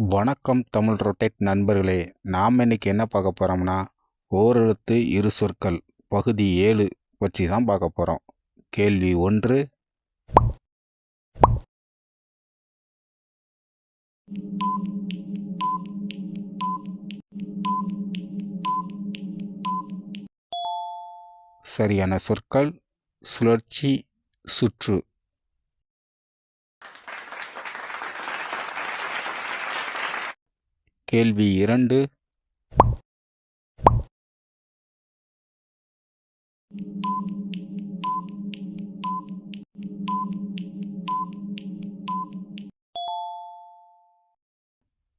வணக்கம் தமிழ் ரொட்டேட் நண்பர்களே. நாம் இன்றைக்கி என்ன பார்க்க போகிறோம்னா ஓரெழுத்து இரு சொற்கள் பகுதி ஏழு வச்சு தான் பார்க்க போகிறோம் கேள்வி ஒன்று. சரியான சொற்கள் சுழற்சி சுற்று. கேள்வி இரண்டு.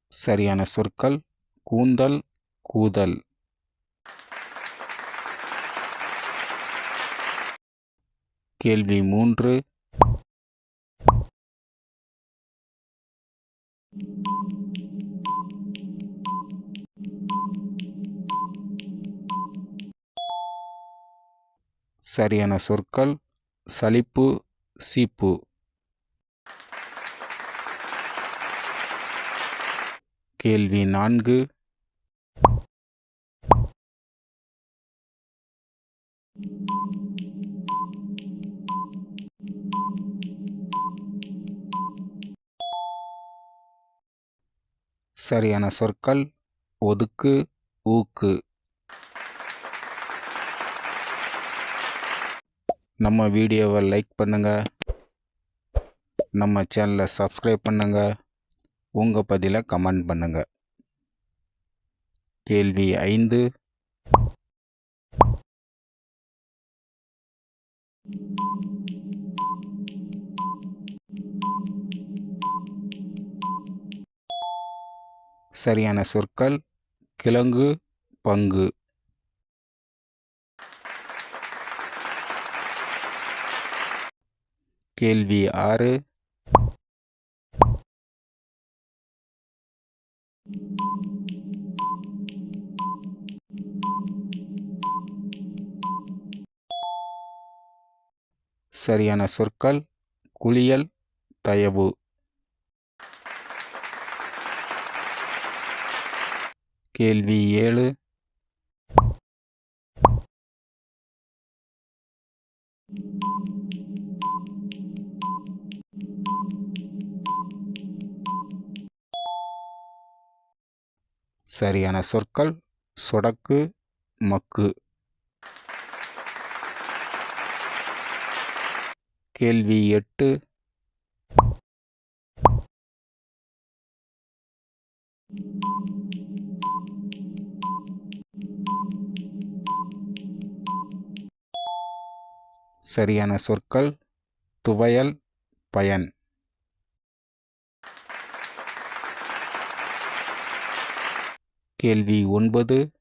சரியான சொற்கள் கூந்தல் கூதல். கேள்வி மூன்று. சரியான சொற்கள் சலிப்பு சீப்பு. கேள்வி நான்கு. சரியான சொற்கள் ஒதுக்கு ஊக்கு. நம்ம வீடியோவை லைக் பண்ணுங்கள் நம்ம சேனலை சப்ஸ்கிரைப் பண்ணுங்கள் உங்கள் பதிலை கமெண்ட் பண்ணுங்கள் கேள்வி ஐந்து. சரியான சொற்கள். கிழங்கு பங்கு. கேள்வி ஆறு. சரியான சொற்கள் குளியல் தயவு. கேள்வி ஏழு. சரியான சொற்கள் சொடக்கு மக்கு. கேள்வி எட்டு. சரியான சொற்கள் துவையல் பயன். கேள்வி ஒன்பது.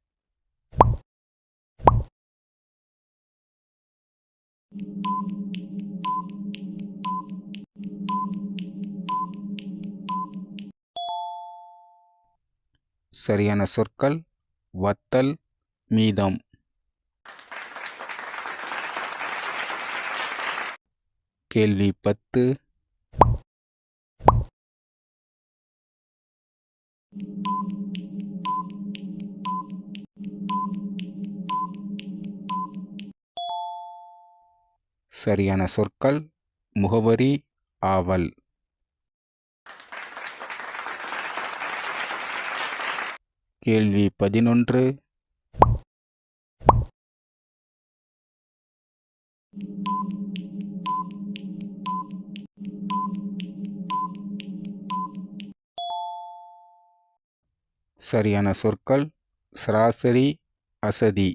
சரியான சொற்கள் வத்தல் மீதம். கேள்வி பத்து. சரியான சொற்கள் முகவரி ஆவல். கேள்வி பதினொன்று. சரியான சொற்கள் சராசரி அசதி.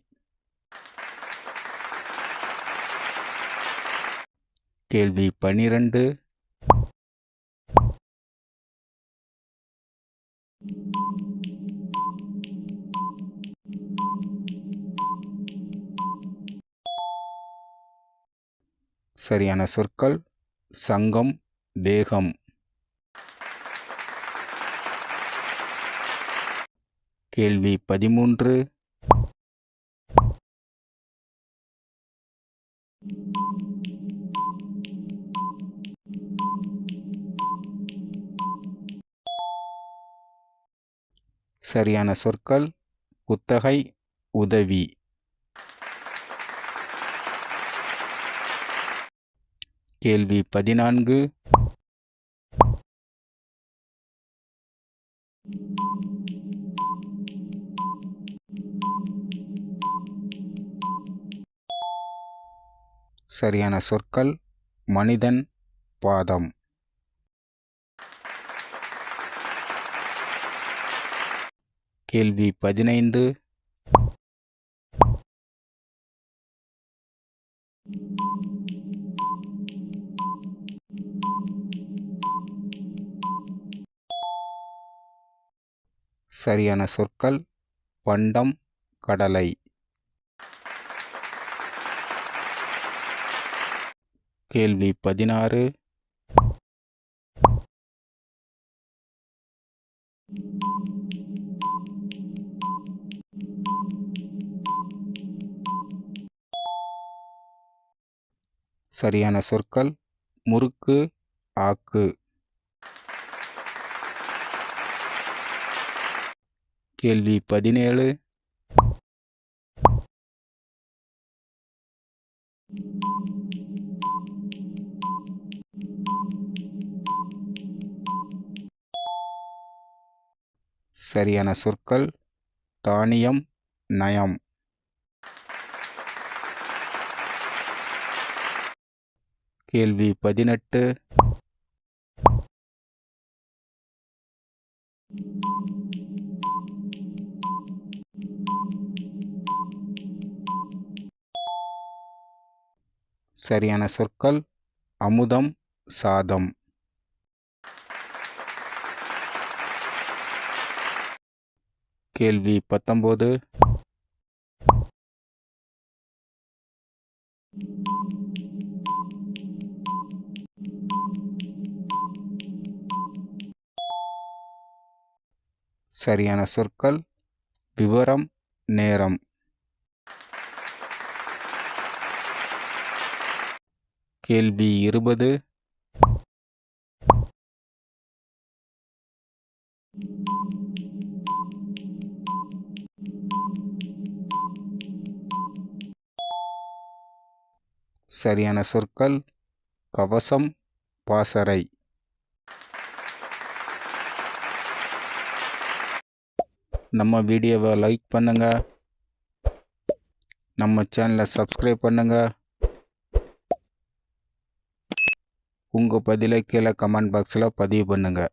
கேள்வி பனிரெண்டு. சரியான சொற்கள் சங்கம் வேகம் கேள்வி பதிமூன்று. சரியான சொற்கள் குத்தகை உதவி. கேள்வி பதினான்கு. சரியான சொற்கள் மனிதன் பாதம். கேள்வி பதினைந்து. சரியான சொற்கள் பண்டம் கடலை. கேள்வி பதினாறு. சரியான சொற்கள் முறுக்கு ஆக்கு. கேள்வி பதினேழு. சரியான சொற்கள் தானியம் நயம். கேள்வி பதினெட்டு. சரியான சொற்கள் அமுதம் சாதம். கேள்வி பத்தொம்போது. சரியான சொற்கள் விவரம் நேரம். கேள்வி இருபது. சரியான சொற்கள் கவசம் பாசறை. நம்ம வீடியோவை லைக் பண்ணுங்கள் நம்ம சேனலை சப்ஸ்கிரைப் பண்ணுங்கள் உங்கள் பதிலை கீழே கமெண்ட் பாக்ஸில் பதிவு பண்ணுங்கள்